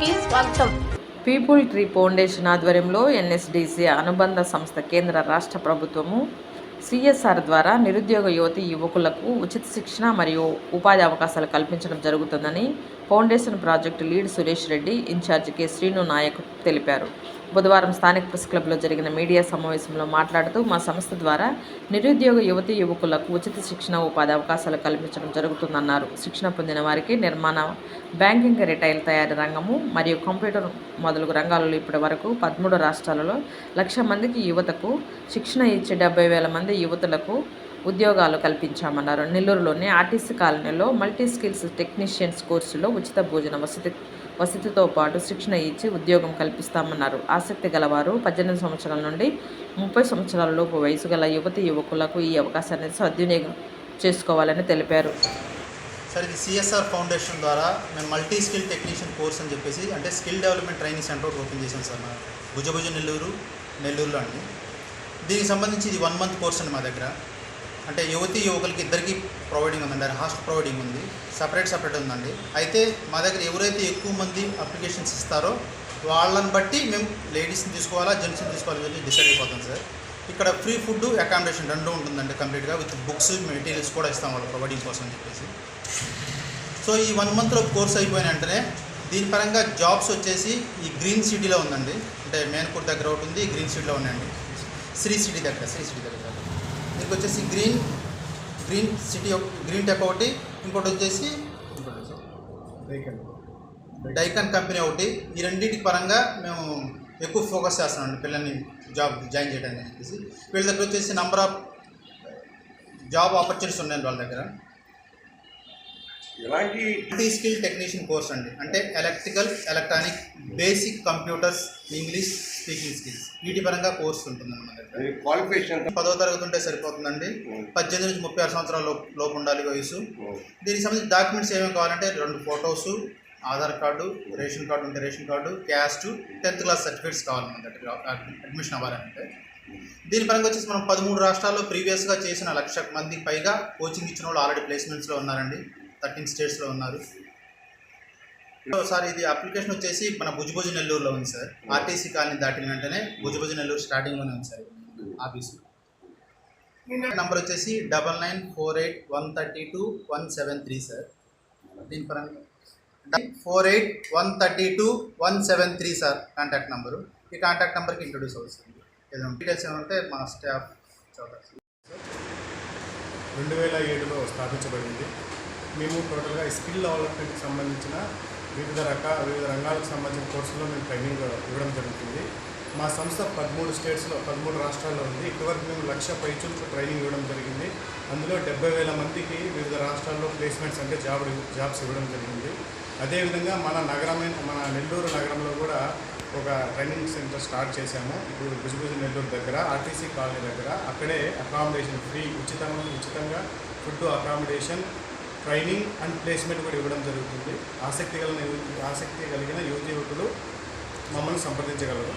కి స్వాగతం. People Tree Foundation ఆధ్వర్యంలో ఎన్ఎస్డిసి అనుబంధ సంస్థ కేంద్ర రాష్ట్ర ప్రభుత్వము సిఎస్ఆర్ ద్వారా నిరుద్యోగ యువతి యువకులకు ఉచిత శిక్షణ మరియు ఉపాధి అవకాశాలు కల్పించడం జరుగుతుందని foundation project lead Suresh Reddy in charge K Srinu Naik తెలిపారు. బుధవారం స్థానిక ప్రెస్ క్లబ్లో జరిగిన మీడియా సమావేశంలో మాట్లాడుతూ మా సంస్థ ద్వారా నిరుద్యోగ యువతి యువకులకు ఉచిత శిక్షణ ఉపాధి అవకాశాలు కల్పించడం జరుగుతుందన్నారు. శిక్షణ పొందిన వారికి నిర్మాణ బ్యాంకింగ్ రిటైల్ తయారీ రంగము మరియు కంప్యూటర్ మొదలగు రంగాలలో ఇప్పటి వరకు పదమూడు రాష్ట్రాలలో లక్ష మందికి యువతకు శిక్షణ ఇచ్చి డెబ్బై వేల మంది యువతులకు ఉద్యోగాలు కల్పించామన్నారు. నెల్లూరులోని ఆర్టీసీ కాలనీలో మల్టీ స్కిల్స్ టెక్నీషియన్స్ కోర్సులో ఉచిత భోజన వసతి వసతితో పాటు శిక్షణ ఇచ్చి ఉద్యోగం కల్పిస్తామన్నారు. ఆసక్తి గలవారు. పద్దెనిమిది సంవత్సరాల నుండి ముప్పై సంవత్సరాల లోపు వయసు గల యువతి యువకులకు ఈ అవకాశాన్ని సద్వినియోగం చేసుకోవాలని తెలిపారు. సార్ ఇది సిఎస్ఆర్ ఫౌండేషన్ ద్వారా మేము మల్టీ స్కిల్ టెక్నీషియన్ కోర్స్ అని చెప్పేసి అంటే స్కిల్ డెవలప్మెంట్ ట్రైనింగ్ సెంటర్ ఒకటి ఓపెన్ చేశాం సార్ మా భుజభుజ నెల్లూరు నెల్లూరులో అండి. దీనికి సంబంధించి ఇది వన్ మంత్ కోర్స్ అండి మా దగ్గర. అంటే యువతి యువకులకి ఇద్దరికి ప్రొవైడింగ్ ఉందండి. హాస్టల్ ప్రొవైడింగ్ ఉంది. సపరేట్ సపరేట్ ఉందండి. అయితే మా దగ్గర ఎవరైతే ఎక్కువ మంది అప్లికేషన్స్ ఇస్తారో వాళ్ళని బట్టి మేము లేడీస్ని తీసుకోవాలా జెంట్స్ని తీసుకోవాలని చెప్పి డిసైడ్ అయిపోతాం సార్. ఇక్కడ ఫ్రీ ఫుడ్ అకామిడేషన్ రెండు ఉంటుందండి కంప్లీట్గా విత్ బుక్స్ మెటీరియల్స్ కూడా ఇస్తాం వాళ్ళు ప్రొవైడింగ్ కోసం అని చెప్పేసి. సో ఈ వన్ మంత్లో కోర్స్ అయిపోయిన వెంటనే దీని పరంగా జాబ్స్ వచ్చేసి ఈ గ్రీన్ సిటీలో ఉందండి. అంటే మేన్పూర్ దగ్గర ఒకటి ఉంది గ్రీన్ సిటీలో ఉందండి శ్రీ సిటీ దగ్గర శ్రీ సిటీ దగ్గర దీనికి వచ్చేసి green green city green tech ఒకటి ఇంకోటి వచ్చేసి ఇంకోటి వచ్చేసి డైకాన్ కంపెనీ ఒకటి. ఈ రెండింటి పరంగా మేము ఎక్కువ ఫోకస్ చేస్తున్నామండి పిల్లల్ని జాబ్ జాయిన్ చేయడానికి చెప్పేసి వీళ్ళ దగ్గర వచ్చేసి నంబర్ ఆఫ్ జాబ్ ఆపర్చునిటీస్ ఉన్నాయండి వాళ్ళ దగ్గర. ఎలాంటి మల్టీ స్కిల్ టెక్నీషియన్ కోర్స్ అండి. అంటే electrical electronic basic computers English speaking skills వీటి పరంగా కోర్స్ ఉంటుందండి మన దగ్గర. క్వాలిఫికేషన్ పదో తరగతి ఉంటే సరిపోతుందండి. పద్దెనిమిది నుంచి ముప్పై ఆరు సంవత్సరాల లోపు లోపు ఉండాలి వయసు. దీనికి సంబంధించి డాక్యుమెంట్స్ ఏమేమి కావాలంటే రెండు photos Aadhaar card ration card ఉంటే ration card caste tenth class certificates కావాలి మన దగ్గర అడ్మిషన్ అవ్వాలంటే దీని పరంగా వచ్చేసి మనం పదమూడు రాష్ట్రాల్లో ప్రీవియస్గా చేసిన లక్ష మందికి పైగా కోచింగ్ ఇచ్చిన వాళ్ళు ఆల్రెడీ ప్లేస్మెంట్స్లో ఉన్నారండి. థర్టీన్ స్టేట్స్లో ఉన్నారు. సో సార్ ఇది అప్లికేషన్ వచ్చేసి మన భుజభుజ నెల్లూరులో ఉంది సార్. ఆర్టీసీ కాలనీ దాటిన వెంటనే భుజభుజ నెల్లూరు స్టార్టింగ్లోనే ఉంది సార్ ఆఫీసు. నంబర్ వచ్చేసి double nine four eight one thirty two one seven three sir. దీని పరంగా four eight one thirty two one seven three sir contact number ఈ కాంటాక్ట్ నెంబర్కి ఇంట్రొడ్యూస్ అవుతుంది ఏదైనా డీటెయిల్స్ ఏమంటే మా స్టాఫ్ చదువుతారు. రెండు వేల ఏడులో స్థాపించబడింది. మేము టోటల్గా స్కిల్ డెవలప్మెంట్కి సంబంధించిన వివిధ రకాల వివిధ రంగాలకు సంబంధించిన కోర్సుల్లో మేము ట్రైనింగ్ ఇవ్వడం జరుగుతుంది. మా సంస్థ పదమూడు స్టేట్స్లో పదమూడు రాష్ట్రాల్లో ఉంది. ఇప్పటివరకు మేము లక్ష పైచులకు ట్రైనింగ్ ఇవ్వడం జరిగింది. అందులో డెబ్బై వేల మందికి వివిధ రాష్ట్రాల్లో ప్లేస్మెంట్స్ అంటే జాబ్ జాబ్స్ ఇవ్వడం జరిగింది. అదేవిధంగా మన నగరమైన మన నెల్లూరు నగరంలో కూడా ఒక ట్రైనింగ్ సెంటర్ స్టార్ట్ చేశాము. ఇప్పుడు భుజభుజ నెల్లూరు దగ్గర ఆర్టీసీ కాలనీ దగ్గర అక్కడే అకామిడేషన్ ఫ్రీ ఉచితంగా ఉచితంగా food accommodation training and placement కూడా ఇవ్వడం జరుగుతుంది. ఆసక్తి కలిగిన ఆసక్తి కలిగిన యువతి యువకులు మమ్మల్ని సంప్రదించగలరు.